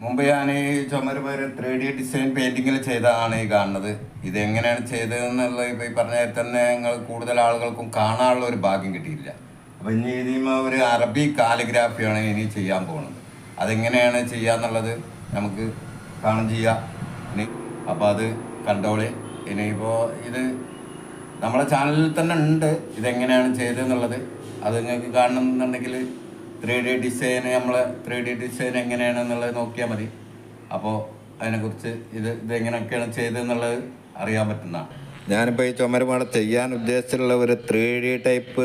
മുമ്പ് ഞാൻ ഈ ചുമര് പേര് ത്രീ ഡി ഡിസൈൻ പെയിന്റിങ്ങിൽ ചെയ്തതാണ് ഈ കാണുന്നത്. ഇതെങ്ങനെയാണ് ചെയ്തതെന്നുള്ളത് ഇപ്പൊ ഈ പറഞ്ഞ തന്നെ നിങ്ങൾ കൂടുതൽ ആളുകൾക്കും കാണാനുള്ള ഒരു ഭാഗ്യം കിട്ടിയില്ല അപ്പോൾ ഇനി ഇതിമ ഒരു അറബി കാലിഗ്രാഫിയാണ് ഇനി ചെയ്യാൻ പോകുന്നത് അതെങ്ങനെയാണ് ചെയ്യാന്നുള്ളത് നമുക്ക് കാണും ചെയ്യാം. ഇനി അപ്പോൾ അത് കണ്ടോളി. ഇനിയിപ്പോൾ ഇത് നമ്മളെ ചാനലിൽ തന്നെ ഉണ്ട്. ഇതെങ്ങനെയാണ് ചെയ്തതെന്നുള്ളത് അത് നിങ്ങൾക്ക് കാണണമെന്നുണ്ടെങ്കിൽ ത്രീ ഡി ഡിസൈൻ നമ്മൾ ത്രീ ഡി ഡിസൈൻ എങ്ങനെയാണെന്നുള്ളത് നോക്കിയാൽ മതി. അപ്പോൾ അതിനെക്കുറിച്ച് ഇത് ഇതെങ്ങനെയൊക്കെയാണ് ചെയ്തതെന്നുള്ളത് അറിയാൻ പറ്റുന്നതാണ്. ഞാനിപ്പോൾ ഈ ചുമരുമാണ് ചെയ്യാൻ ഉദ്ദേശിച്ചിട്ടുള്ള ഒരു ത്രീ ഡി ടൈപ്പ്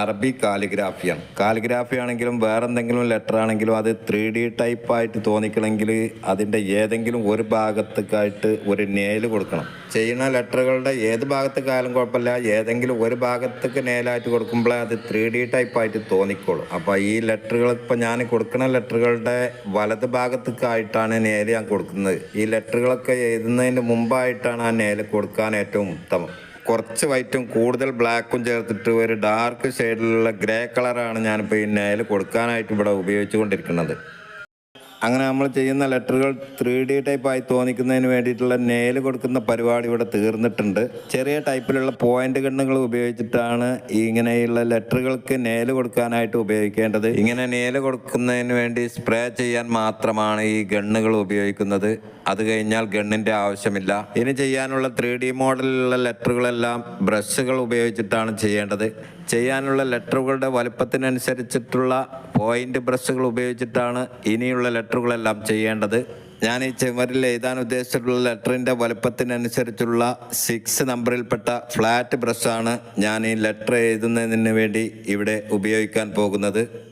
അറബി കാലിഗ്രാഫിയാണ്. കാലിഗ്രാഫി ആണെങ്കിലും വേറെ എന്തെങ്കിലും ലെറ്റർ ആണെങ്കിലും അത് ത്രീ ഡി ടൈപ്പ് ആയിട്ട് തോന്നിക്കണമെങ്കിൽ അതിന്റെ ഏതെങ്കിലും ഒരു ഭാഗത്തേക്കായിട്ട് ഒരു നേൽ കൊടുക്കണം. ചെയ്യുന്ന ലെറ്ററുകളുടെ ഏത് ഭാഗത്തേക്കായാലും കുഴപ്പമില്ല. ഏതെങ്കിലും ഒരു ഭാഗത്തേക്ക് നേലായിട്ട് കൊടുക്കുമ്പോഴേ അത് ത്രീ ഡി ടൈപ്പ് ആയിട്ട് തോന്നിക്കോളും. അപ്പോൾ ഈ ലെറ്ററുകൾ ഇപ്പോൾ ഞാൻ കൊടുക്കുന്ന ലെറ്ററുകളുടെ വലത് ഭാഗത്തേക്കായിട്ടാണ് നേൽ ഞാൻ കൊടുക്കുന്നത്. ഈ ലെറ്ററുകളൊക്കെ എഴുതുന്നതിന് മുമ്പായിട്ടാണ് ആ നേൽ കൊടുക്കാൻ ഏറ്റവും ഉത്തമം. കുറച്ച് വൈറ്റും കൂടുതൽ ബ്ലാക്കും ചേർത്തിട്ട് ഒരു ഡാർക്ക് ഷെയ്ഡിലുള്ള ഗ്രേ കളറാണ് ഞാനിപ്പോൾ ഈ നെയിൽ കൊടുക്കാനായിട്ട് ഇവിടെ ഉപയോഗിച്ചു കൊണ്ടിരിക്കുന്നത് അങ്ങനെ നമ്മൾ ചെയ്യുന്ന ലെറ്ററുകൾ ത്രീ ഡി ടൈപ്പായി തോന്നിക്കുന്നതിന് വേണ്ടിയിട്ടുള്ള നെയിൽ കൊടുക്കുന്ന പരിപാടി ഇവിടെ തീർന്നിട്ടുണ്ട്. ചെറിയ ടൈപ്പിലുള്ള പോയിന്റ് കണ്ണുകൾ ഉപയോഗിച്ചിട്ടാണ് ഇങ്ങനെയുള്ള ലെറ്ററുകൾക്ക് നെയിൽ കൊടുക്കാനായിട്ട് ഉപയോഗിക്കേണ്ടത്. ഇങ്ങനെ നെയിൽ കൊടുക്കുന്നതിന് വേണ്ടി സ്പ്രേ ചെയ്യാൻ മാത്രമാണ് ഈ ഗണ്ണുകൾ ഉപയോഗിക്കുന്നത്. അത് കഴിഞ്ഞാൽ ഗണ്ണിന്റെ ആവശ്യമില്ല. ഇനി ചെയ്യാനുള്ള ത്രീ ഡി മോഡലിലുള്ള ലെറ്ററുകളെല്ലാം ബ്രഷുകൾ ഉപയോഗിച്ചിട്ടാണ് ചെയ്യേണ്ടത്. ചെയ്യാനുള്ള ലെറ്ററുകളുടെ വലുപ്പത്തിനനുസരിച്ചിട്ടുള്ള പോയിന്റ് ബ്രഷുകൾ ഉപയോഗിച്ചിട്ടാണ് ഇനിയുള്ള ലെറ്ററുകളെല്ലാം ചെയ്യേണ്ടത്. ഞാൻ ഈ ചുമരിൽ എഴുതാൻ ഉദ്ദേശിച്ചിട്ടുള്ള ലെറ്ററിന്റെ വലുപ്പത്തിനനുസരിച്ചുള്ള സിക്സ് നമ്പറിൽപ്പെട്ട ഫ്ലാറ്റ് ബ്രഷാണ് ഞാൻ ഈ ലെറ്റർ എഴുതുന്നതിന് വേണ്ടി ഇവിടെ ഉപയോഗിക്കാൻ പോകുന്നത്.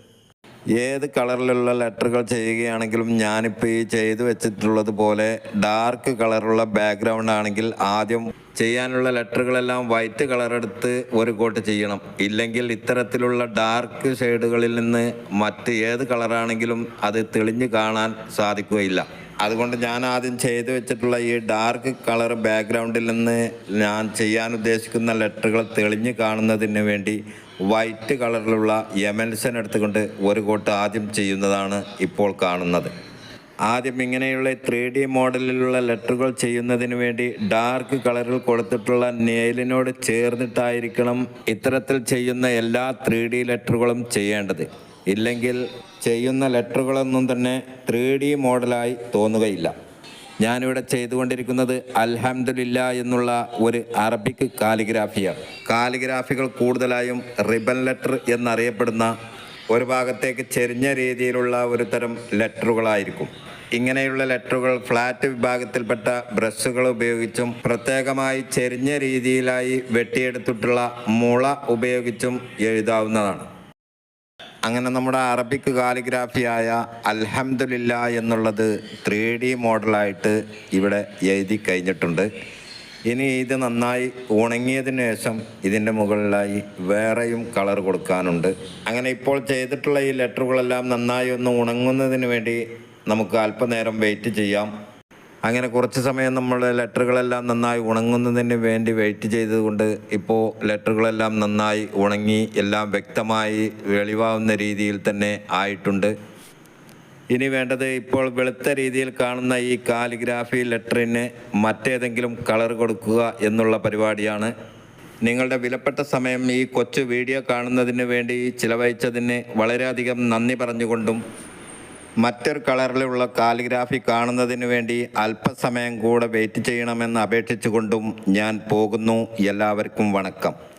ഏത് കളറിലുള്ള ലെറ്ററുകൾ ചെയ്യുകയാണെങ്കിലും ഞാനിപ്പോൾ ഈ ചെയ്തു വെച്ചിട്ടുള്ളത് പോലെ ഡാർക്ക് കളറുള്ള ബാക്ക്ഗ്രൗണ്ട് ആണെങ്കിൽ ആദ്യം ചെയ്യാനുള്ള ലെറ്ററുകളെല്ലാം വൈറ്റ് കളറെടുത്ത് ഒരു കോട്ട് ചെയ്യണം. ഇല്ലെങ്കിൽ ഇത്തരത്തിലുള്ള ഡാർക്ക് ഷെയ്ഡുകളിൽ നിന്ന് മറ്റ് ഏത് കളറാണെങ്കിലും അത് തെളിഞ്ഞു കാണാൻ സാധിക്കുകയില്ല. അതുകൊണ്ട് ഞാൻ ആദ്യം ചെയ്തു വെച്ചിട്ടുള്ള ഈ ഡാർക്ക് കളർ ബാക്ക്ഗ്രൗണ്ടിൽ നിന്ന് ഞാൻ ചെയ്യാൻ ഉദ്ദേശിക്കുന്ന ലെറ്ററുകൾ തെളിഞ്ഞു കാണുന്നതിന് വേണ്ടി വൈറ്റ് കളറിലുള്ള യമൻസൻ എടുത്തുകൊണ്ട് ഒരു കോട്ട് ആദ്യം ചെയ്യുന്നതാണ് ഇപ്പോൾ കാണുന്നത്. ആദ്യം ഇങ്ങനെയുള്ള ത്രീ ഡി മോഡലിലുള്ള ലെറ്ററുകൾ ചെയ്യുന്നതിന് വേണ്ടി ഡാർക്ക് കളറിൽ കൊടുത്തിട്ടുള്ള നെയിലിനോട് ചേർന്നിട്ടായിരിക്കണം ഇത്തരത്തിൽ ചെയ്യുന്ന എല്ലാ ത്രീ ഡി ലെറ്ററുകളും ചെയ്യേണ്ടത്. ഇല്ലെങ്കിൽ ചെയ്യുന്ന ലെറ്ററുകളൊന്നും തന്നെ ത്രീ ഡി മോഡലായി തോന്നുകയില്ല. ഞാനിവിടെ ചെയ്തുകൊണ്ടിരിക്കുന്നത് അൽഹംദുലില്ല എന്നുള്ള ഒരു അറബിക് കാലിഗ്രാഫിയാണ്. കാലിഗ്രാഫികൾ കൂടുതലായും റിബൺ ലെറ്റർ എന്നറിയപ്പെടുന്ന ഒരു ഭാഗത്തേക്ക് ചെരിഞ്ഞ രീതിയിലുള്ള ഒരു തരം ലെറ്ററുകളായിരിക്കും. ഇങ്ങനെയുള്ള ലെറ്ററുകൾ ഫ്ലാറ്റ് വിഭാഗത്തിൽപ്പെട്ട ബ്രഷുകൾ ഉപയോഗിച്ചും പ്രത്യേകമായി ചെരിഞ്ഞ രീതിയിലായി വെട്ടിയെടുത്തിട്ടുള്ള മുള ഉപയോഗിച്ചും എഴുതാവുന്നതാണ്. അങ്ങനെ നമ്മുടെ അറബിക് കാലിഗ്രാഫിയായ അൽഹംദുലില്ല എന്നുള്ളത് ത്രീ ഡി മോഡലായിട്ട് ഇവിടെ എഴുതി കഴിഞ്ഞിട്ടുണ്ട്. ഇനി ഇത് നന്നായി ഉണങ്ങിയതിന് ശേഷം ഇതിന്റെ മുകളിലായി വേറെയും കളർ കൊടുക്കാനുണ്ട്. അങ്ങനെ ഇപ്പോൾ ചെയ്തിട്ടുള്ള ഈ ലെറ്ററുകളെല്ലാം നന്നായി ഒന്ന് ഉണങ്ങുന്നതിന് വേണ്ടി നമുക്ക് അല്പനേരം വെയിറ്റ് ചെയ്യാം. അങ്ങനെ കുറച്ച് സമയം നമ്മൾ ലെറ്ററുകളെല്ലാം നന്നായി ഉണങ്ങുന്നതിന് വേണ്ടി വെയിറ്റ് ചെയ്തുകൊണ്ട് ഇപ്പോൾ ലെറ്ററുകളെല്ലാം നന്നായി ഉണങ്ങി എല്ലാം വ്യക്തമായി വെളിവാവുന്ന രീതിയിൽ തന്നെ ആയിട്ടുണ്ട്. ഇനി വേണ്ടത് ഇപ്പോൾ വെളുത്ത രീതിയിൽ കാണുന്ന ഈ കാലിഗ്രാഫി ലെറ്ററിന് മറ്റേതെങ്കിലും കളർ കൊടുക്കുക എന്നുള്ള പരിപാടിയാണ്. നിങ്ങളുടെ വിലപ്പെട്ട സമയം ഈ കൊച്ചു വീഡിയോ കാണുന്നതിന് വേണ്ടി ചിലവഴിച്ചതിന് വളരെയധികം നന്ദി പറഞ്ഞുകൊണ്ടും മറ്റൊരു കളറിലുള്ള കാലിഗ്രാഫി കാണുന്നതിന് വേണ്ടി അല്പസമയം കൂടെ വെയിറ്റ് ചെയ്യണമെന്ന് അപേക്ഷിച്ചുകൊണ്ടും ഞാൻ പോകുന്നു. എല്ലാവർക്കും വണക്കം.